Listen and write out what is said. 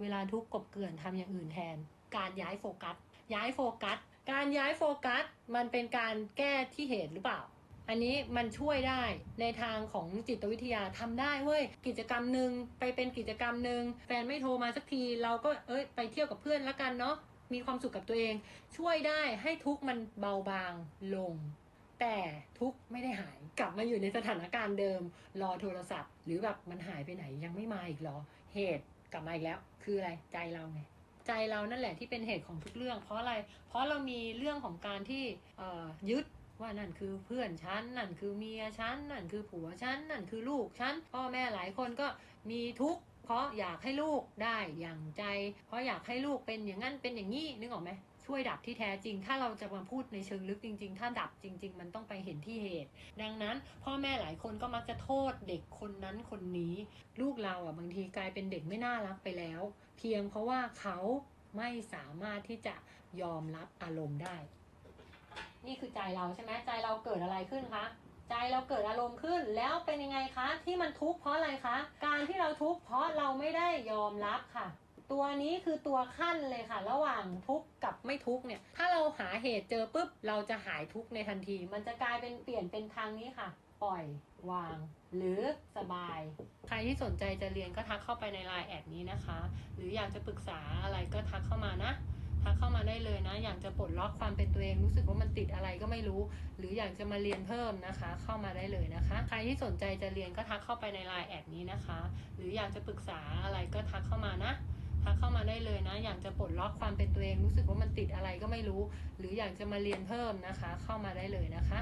เวลาทุกข์กบเกลื่อนทำอย่างอื่นแทน การย้ายโฟกัส ย้ายโฟกัส การย้ายโฟกัส มันเป็นการแก้ที่เหตุหรือเปล่า อันนี้มันช่วยได้ในทางของจิตวิทยาทำได้เว้ย กิจกรรมหนึ่งไปเป็นกิจกรรมหนึ่งแฟนไม่โทรมาสักที เราก็เอ้ยไปเที่ยวกับเพื่อนแล้วกันเนาะ มีความสุขกับตัวเอง ช่วยได้ให้ทุกข์มันเบาบางลงแต่ทุกข์ไม่ได้หายกลับมาอยู่ในสถานการณ์เดิม รอโทรศัพท์ หรือแบบมันหายไปไหนยังไม่มาอีกเหรอ เหตุ กลับมาอีกแล้ว คืออะไรใจเราไงใจเรานั่นแหละที่เป็นเหตุของทุกเรื่อง เพราะอะไร เพราะเรามีเรื่องของการที่เอ่อยึดว่านั่นคือเพื่อนฉันนั่นคือเมียฉันนั่นคือผัวฉันนั่นคือลูกฉันพ่อแม่หลายคนก็มีทุกข์เพราะอยากให้ลูกได้อย่างใจ เพราะอยากให้ลูกเป็นอย่างนั้นเป็นอย่างนี้นึกออกไหม ช่วยดับที่แท้จริง ถ้าเราจะมาพูดในเชิงลึกจริง ๆ ถ้าดับจริง ๆ มันต้องไปเห็นที่เหตุ ดังนั้น พ่อแม่หลายคนก็มักจะโทษเด็กคนนั้นคนนี้ ลูกเราอะบางทีกลายเป็นเด็กไม่น่ารักไปแล้ว เพียงเพราะว่าเขาไม่สามารถที่จะยอมรับอารมณ์ได้ นี่คือใจเราใช่ไหมใจเราเกิดอะไรขึ้นคะใจเราเกิดอารมณ์ขึ้นแล้วเป็นยังไงคะ ที่มันทุกข์เพราะอะไรคะ การที่เราทุกข์เพราะเราไม่ได้ยอมรับค่ะ ตัวนี้คือตัวขั้นเลยค่ะ ระหว่างทุกข์กับไม่ทุกข์เนี่ย ถ้าเราหาเหตุเจอปุ๊บ เราจะหายทุกข์ในทันที มันจะกลายเป็นเปลี่ยนเป็นทางนี้ค่ะ ปล่อยวาง หรือสบาย ใครที่สนใจจะเรียนก็ทักเข้าไปในไลน์แอดนี้นะคะ หรืออยากจะปรึกษาอะไรก็ทักเข้ามานะทักเข้ามาได้เลยนะ อยากจะปลดล็อกความเป็นตัวเองรู้สึกว่ามันติดอะไรก็ไม่รู้ หรืออยากจะมาเรียนเพิ่มนะคะ เข้ามาได้เลยนะคะ ใครที่สนใจจะเรียนก็ทักเข้าไปในไลน์แอดนี้นะคะ หรืออยากจะปรึกษาอะไรก็ทักเข้ามานะ ทักเข้ามาได้เลยนะ อยากจะปลดล็อกความเป็นตัวเองรู้สึกว่ามันติดอะไรก็ไม่รู้ หรืออยากจะมาเรียนเพิ่มนะคะ เข้ามาได้เลยนะคะ